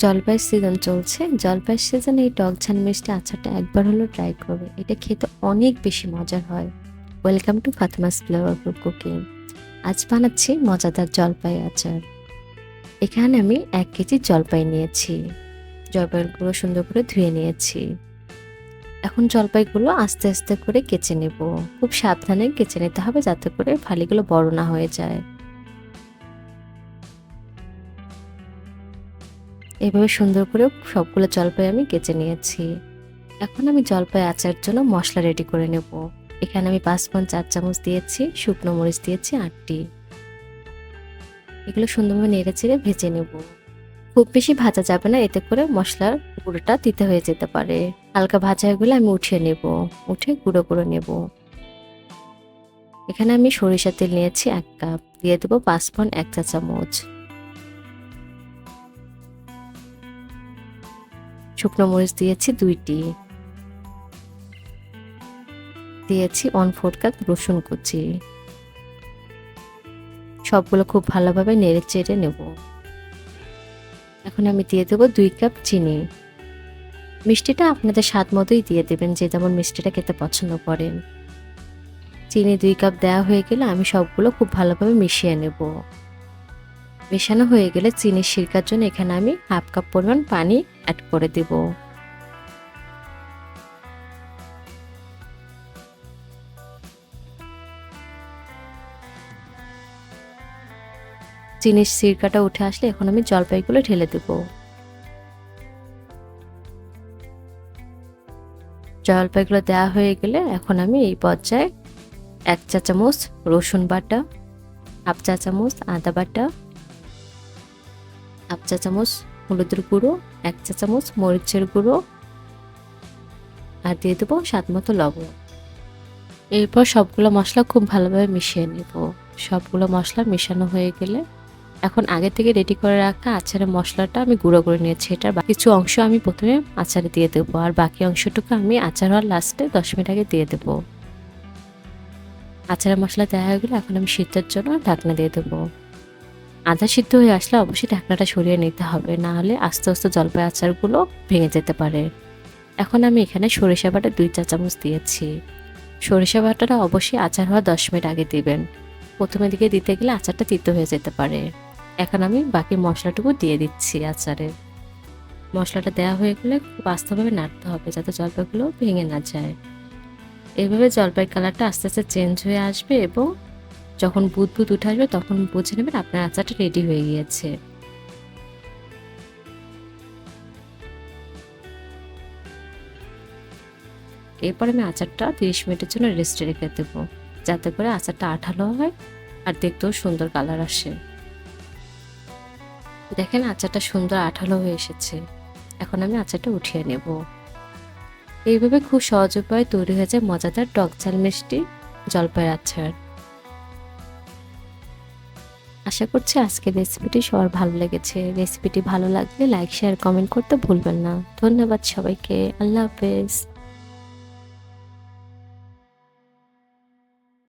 জলপাইয়ের সিজন চলছে। জলপাইয়ের সিজনে এই টক ঝাল মিষ্টি আচারটা একবার হলো ট্রাই করবে। এটা খেতে অনেক বেশি মজার হয়। Welcome to Fatema's flavour food cooking আজ বানাচ্ছি মজাদার জলপাই আচার। এখানে আমি এক কেজি জলপাই নিয়েছি। জলপাইগুলো সুন্দর করে ধুয়ে নিয়েছি। এখন জলপাইগুলো আস্তে আস্তে করে কেচে নেব। খুব সাবধানে কেচে নিতে হবে যাতে করে ফালিগুলো বড় না হয়ে যায়। এভাবে সুন্দর করে সবগুলো জলপাই আমি কেচে নিয়েছি। এখন আমি জলপাই আচার জন্য মশলা রেডি করে নেব। এখানে আমি পাঁচ পাঁচ চার চামচ দিয়েছি, শুকনো মরিচ দিয়েছি আটটি। এগুলো সুন্দরভাবে নেড়ে চেড়ে ভেজে নেব। খুব বেশি ভাজা যাবে না, এতে করে মশলার গুঁড়োটা দিতে হয়ে যেতে পারে। হালকা ভাজা হয়ে গেলে আমি উঠিয়ে নেব, উঠে গুঁড়ো করে নেব। এখানে আমি সরিষা তেল নিয়েছি এক কাপ। দিয়ে দেবো পাঁচফোড়ন এক চা চামচ। শুকনো মরিচ দিয়েছি দুইটি। দিয়েছি ওয়ান ফোর কাপ রসুন কুচি। সবগুলো খুব ভালোভাবে নেড়ে চেড়ে নেব। এখন আমি দিয়ে দেবো দুই কাপ চিনি। মিষ্টিটা আপনাদের স্বাদ মতোই দিয়ে দেবেন, যে যেমন মিষ্টিটা খেতে পছন্দ করেন। চিনি দুই কাপ দেওয়া হয়ে গেলে আমি সবগুলো খুব ভালোভাবে মিশিয়ে নেব। মেশানো হয়ে গেলে চিনির সিরকার জন্য এখানে আমি হাফ কাপ পরিমাণ পানি অ্যাড করে দেব। চিনির সিরকাটা উঠে আসলে এখন আমি জলপাইগুলো ঢেলে দেব। জলপাইগুলো দেওয়া হয়ে গেলে এখন আমি এই পর্যায়ে এক চা চামচ রসুন বাটা হাফ চা চামচ আদা বাটা চা চামচ হলুদের গুঁড়ো, এক চা চামচ মরিচের গুঁড়ো আর দিয়ে দেবো স্বাদ মতো লবণ। এরপর সবগুলো মশলা খুব ভালোভাবে মিশিয়ে নেব। সবগুলো মশলা মেশানো হয়ে গেলে এখন আগে থেকে রেডি করে রাখা আচারের মশলাটা আমি গুঁড়ো করে নিয়েছি। এটার কিছু অংশ আমি প্রথমে আচারে দিয়ে দেবো আর বাকি অংশটুকু আমি আচার হওয়ার লাস্টে দশ মিনিট আগে দিয়ে দেবো। আচারের মশলা দেওয়া হয়ে গেলে এখন আমি শীতের জন্য ঢাকনা দিয়ে দেবো। আদা সিদ্ধ হয়ে আসলে অবশ্যই ঢাকনাটা সরিয়ে নিতে হবে, না হলে আস্তে আস্তে জলপাই আচারগুলো ভেঙে যেতে পারে। এখন আমি এখানে সরিষা বাটা দুই চা চামচ দিয়েছি। সরিষা বাটাটা অবশ্যই আচার হওয়ার দশ মিনিট আগে দিবেন। প্রথমে দিকে দিতে গেলে আচারটা তিতো হয়ে যেতে পারে। এখন আমি বাকি মশলাটুকু দিয়ে দিচ্ছি আচারে। মশলাটা দেওয়া হয়ে গেলে খুব আস্তেভাবে নাড়তে হবে যাতে জলপাইগুলো ভেঙে না যায়। এভাবে জলপাই কালারটা আস্তে আস্তে চেঞ্জ হয়ে আসবে এবং যখন বুদ বুদ উঠে আসবে তখন বুঝে নেবেন আপনার আচারটা রেডি হয়ে গিয়েছে। এরপর আমি আচারটা তিরিশ মিনিটের জন্য রেস্টে রেখে দেবো, যাতে করে আচারটা আঠালো হয় আর দেখতেও সুন্দর কালার আসে। দেখেন আচারটা সুন্দর আঠালো হয়ে এসেছে, এখন আমি আচারটা উঠিয়ে নেব। এইভাবে খুব সহজ উপায়ে তৈরি হয়ে যায় মজাদার টক ঝাল মিষ্টি জলপাইয়ের আচার। আশা করছি আজকের রেসিপিটি সবার ভালো লেগেছে। রেসিপিটি ভালো লাগলে লাইক শেয়ার কমেন্ট করতে ভুলবেন না। ধন্যবাদ সবাইকে। আল্লাহ হাফেজ।